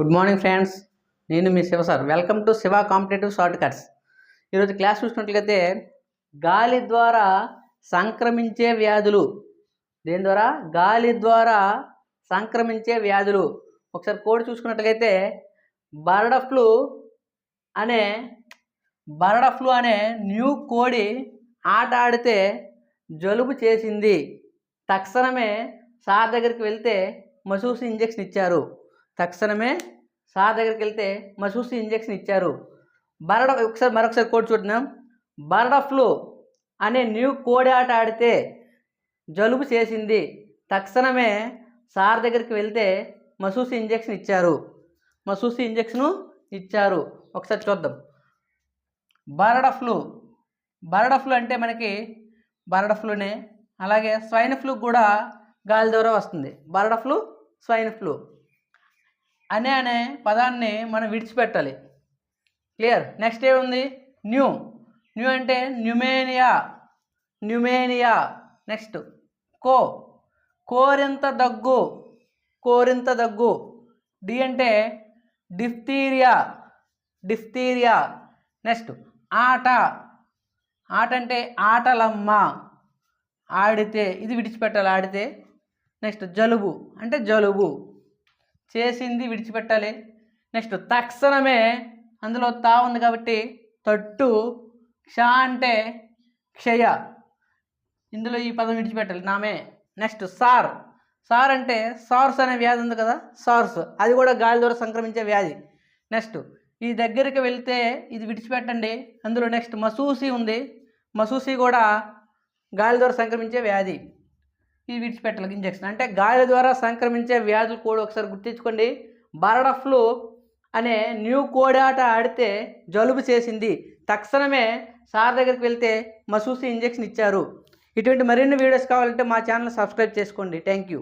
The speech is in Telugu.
Good morning friends. నేను మీ Shiva sir. Welcome to Shiva competitive shortcuts. ఈరోజు క్లాస్ చూసినట్లయితే గాలి ద్వారా సంక్రమించే వ్యాధులు. దేని ద్వారా? గాలి ద్వారా సంక్రమించే వ్యాధులు. ఒకసారి కోడ్ చూసుకున్నట్లయితే బర్డ్ ఫ్లూ అనే బర్డ్ ఫ్లూ అనే న్యూ కోడి ఆట ఆడితే జలుబు చేసింది. తక్షణమే సార్ దగ్గరికి వెళ్తే మసూసి ఇంజెక్షన్ ఇచ్చారు. తక్షణమే సార్ దగ్గరికి వెళ్తే మసూసి ఇంజెక్షన్ ఇచ్చారు. బరడ ఒకసారి మరొకసారి కోడ్ చూద్దాం బరడ ఫ్లూ అనే న్యూ కోడి ఆట ఆడితే జలుబు చేసింది. తక్షణమే సార్ దగ్గరికి వెళ్తే మసూసి ఇంజెక్షన్ ఇచ్చారు. మసూసి ఇంజెక్షను ఇచ్చారు. ఒకసారి చూద్దాం. బరడ ఫ్లూ. బరడ ఫ్లూ అంటే మనకి బరడ ఫ్లూనే. అలాగే స్వైన్ ఫ్లూ కూడా గాలి ద్వారా వస్తుంది. Bird flu swine flu. అనే అనే పదాన్ని మనం విడిచిపెట్టాలి. క్లియర్? నెక్స్ట్ ఏముంది? న్యూ. న్యూ అంటే న్యూమేనియా. న్యూమేనియా. నెక్స్ట్. కో. కోరింత దగ్గు. కోరింత దగ్గు. డి అంటే డిఫ్తీరియా. డిఫ్తీరియా. నెక్స్ట్. ఆట. ఆట అంటే ఆటలమ్మ. ఆడితే ఇది విడిచిపెట్టాలి ఆడితే. నెక్స్ట్ జలుబు. అంటే జలుబు. చేసింది విడిచిపెట్టాలి. నెక్స్ట్ తక్షణమే అందులో తా ఉంది కాబట్టి తట్టు క్ష అంటే క్షయ. ఇందులో ఈ పదం విడిచిపెట్టాలి. నామే. Next sir. సార్ అంటే సార్స్ అనే వ్యాధి ఉంది కదా సార్స్. అది కూడా గాలి ద్వారా సంక్రమించే వ్యాధి. నెక్స్ట్ ఈ దగ్గరికి వెళ్తే ఇది విడిచిపెట్టండి. అందులో నెక్స్ట్ మసూసి ఉంది. మసూసి కూడా గాలి ద్వారా సంక్రమించే వ్యాధి. ఇది విడిచిపెట్టాలి ఇంజెక్షన్. అంటే గాలి ద్వారా సంక్రమించే వ్యాధులు కూడా ఒకసారి గుర్తించుకోండి. బరడ ఫ్లూ అనే న్యూ కోడాట ఆడితే జలుబు చేసింది. తక్షణమే సార్ దగ్గరికి వెళ్తే మసూసి ఇంజెక్షన్ ఇచ్చారు. ఇటువంటి మరిన్ని వీడియోస్ కావాలంటే మా ఛానల్ సబ్స్క్రైబ్ చేసుకోండి. Thank you